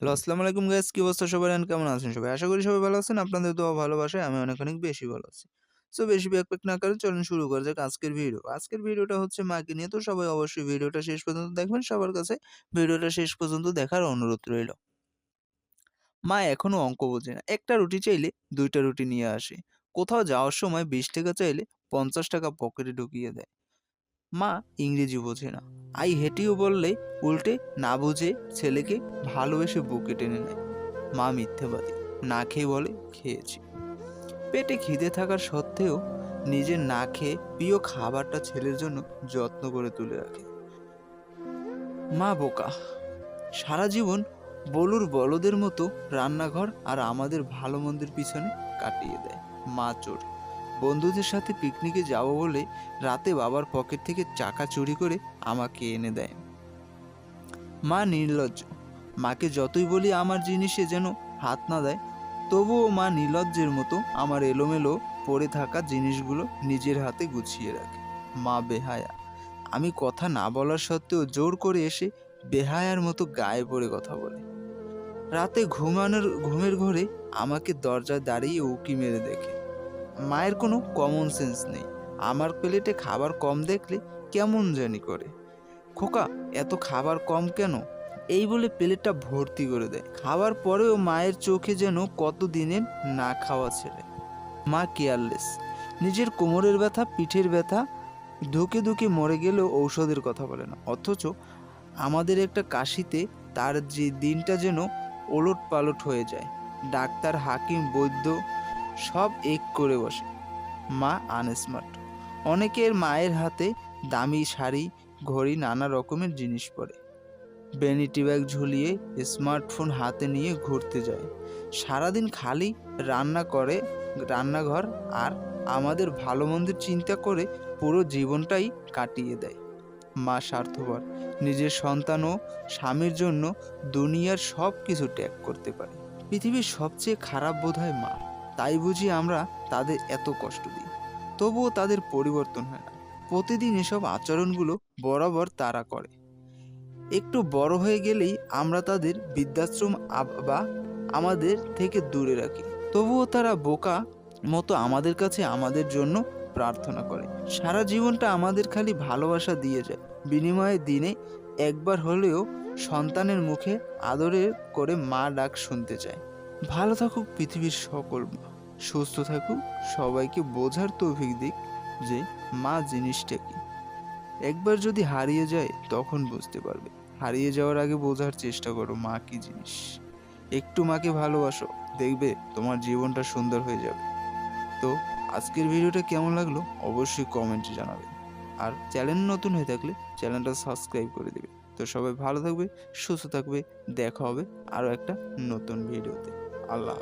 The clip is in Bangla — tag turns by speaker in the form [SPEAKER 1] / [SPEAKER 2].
[SPEAKER 1] হ্যালো আসসালামু আলাইকুম গাইস কি অবস্থা এন্ড কেমন আছেন সবাই? আশা করি সবাই ভালো আছেন, আপনাদের দোয়া ভালোবাসায় আমি অনেক অনেক বেশি ভালো আছি। সো বেশি ব্যাকপ্যাক না করে চলুন শুরু করা যাক আজকের ভিডিও আজকের ভিডিওটা হচ্ছে মাকে নিয়ে, তো সবাই অবশ্যই ভিডিওটা শেষ পর্যন্ত দেখবেন, সবার কাছে ভিডিওটা শেষ পর্যন্ত দেখার অনুরোধ রইল। মা এখনও অঙ্ক বোঝে না, একটা রুটি চাইলে দুইটা রুটি নিয়ে আসে। কোথাও যাওয়ার সময় বিশ টাকা চাইলে পঞ্চাশ টাকা পকেটে ঢুকিয়ে দেয়। মা ইংরেজি বোঝে না। আই হেটিও বললে, উল্টে না বুঝে ছেলেকে ভালোবেসে বুকে টেনে নেয়। মা মিথ্যেবাদী, না খেয়ে বলে, খেয়েছি। পেটে খিদে থাকার সত্ত্বেও নিজের না খেয়ে প্রিয় খাবারটা ছেলের জন্য যত্ন করে তুলে রাখে। মা বোকা, সারা জীবন বলুর বলদের মতো রান্নাঘর আর আমাদের ভালো মন্দের পিছনে কাটিয়ে দেয়। মা চোর। বন্ধুদের সাথে পিকনিকে যাব বলে রাতে বাবার পকেট থেকে চাকা চুরি করে আমাকে এনে দেয়। মা নির্লজ্জ। মাকে যতই বলি আমার জিনিসে যেন হাত না দেয়, তবুও মা নির্লজ্জের মতো আমার এলোমেলো পড়ে থাকা জিনিসগুলো নিজের হাতে গুছিয়ে রাখে। মা বেহায়া। আমি কথা না বলার সত্ত্বেও জোর করে এসে বেহায়ার মতো গায়ে পড়ে কথা বলে। রাতে ঘুমানোর ঘুমের ঘরে আমাকে দরজায় দাঁড়িয়ে উকি মেরে দেখে। মায়ের কোনো কমন সেন্স নেই। আমার প্লেটে খাবার কম দেখলে কেমন জানি করে। খোকা, এত খাবার কম কেন? এই বলে প্লেটটা ভর্তি করে দেয়। খাবার পরেও মায়ের চোখে যেন কত দিনের না খাওয়া ছেলে। মা কেয়ারলেস নিজের কোমরের ব্যথা, পিঠের ব্যথা, ধুকে ধুকে মরে গেলেও ঔষধের কথা বলে না। অথচ আমাদের একটা কাশিতে তার যে দিনটা যেন ওলট পালট হয়ে যায়। ডাক্তার, হাকিম, বৈদ্য সব এক করে বসে। মা আনস্মার্ট। অনেকের মায়ের হাতে দামি শাড়ি, ঘড়ি, নানা রকমের জিনিস পরে। বেনিটি ব্যাগ ঝুলিয়ে স্মার্টফোন হাতে নিয়ে ঘুরতে যায়। সারাদিন খালি রান্না করে রান্নাঘর আর আমাদের ভালো মন্দের চিন্তা করে পুরো জীবনটাই কাটিয়ে দেয়। মা স্বার্থপর। নিজের সন্তান ও স্বামীর জন্য দুনিয়ার সব কিছু ত্যাগ করতে পারে। পৃথিবীর সবচেয়ে খারাপ বোধ হয় মা। তাই বুঝি আমরা তাদের এত কষ্ট দিই। তবুও তাদের পরিবর্তন হয় না। প্রতিদিন এসব আচরণগুলো বরাবর তারা করে। একটু বড় হয়ে গেলেই আমরা তাদের বৃদ্ধাশ্রম বা আমাদের থেকে দূরে রাখি। তবুও তারা বোকা মতো আমাদের কাছে আমাদের জন্য প্রার্থনা করে। সারা জীবনটা আমাদের খালি ভালোবাসা দিয়ে যায়। বিনিময়ে দিনে একবার হলেও সন্তানের মুখে আদরের করে মা ডাক শুনতে চায়। ভালো থাকুক পৃথিবীর সকল মা। সুস্থ থাকুক সবাইকে বোঝার তৌফিক দিক যে মা জিনিসটা কি। একবার যদি হারিয়ে যায় তখন বুঝতে পারবে। হারিয়ে যাওয়ার আগে বোঝার চেষ্টা করো মা কি জিনিস। একটু মাকে ভালোবাসো, দেখবে তোমার জীবনটা সুন্দর হয়ে যাবে। তো আজকের ভিডিওটা কেমন লাগল অবশ্যই কমেন্টে জানাবে আর চ্যানেল নতুন হয়ে থাকলে চ্যানেলটা সাবস্ক্রাইব করে দেবে। তো সবাই ভালো থাকবে, সুস্থ থাকবে, দেখা হবে আরও একটা নতুন ভিডিওতে। Alá.